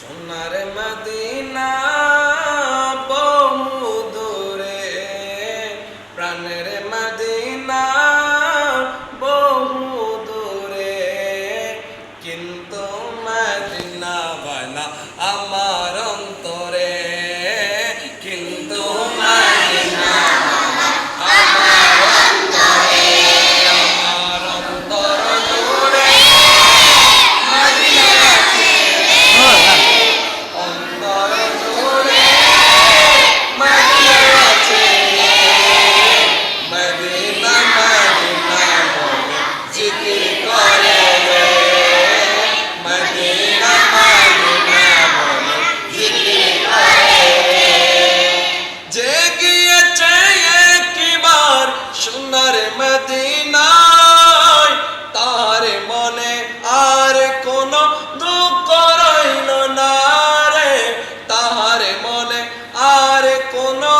সোনার মদিনা বহু দূরে প্রাণের মদিনা বহু দূরে। কিন্তু মদিনা বালা আমার কোনো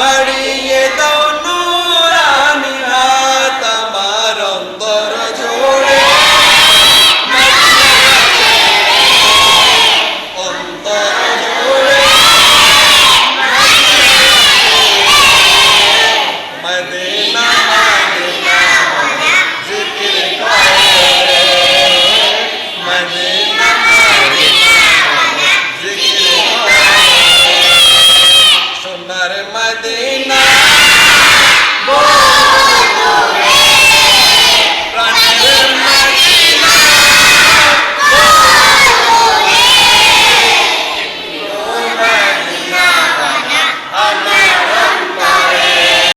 বাড়িয়ে দাও।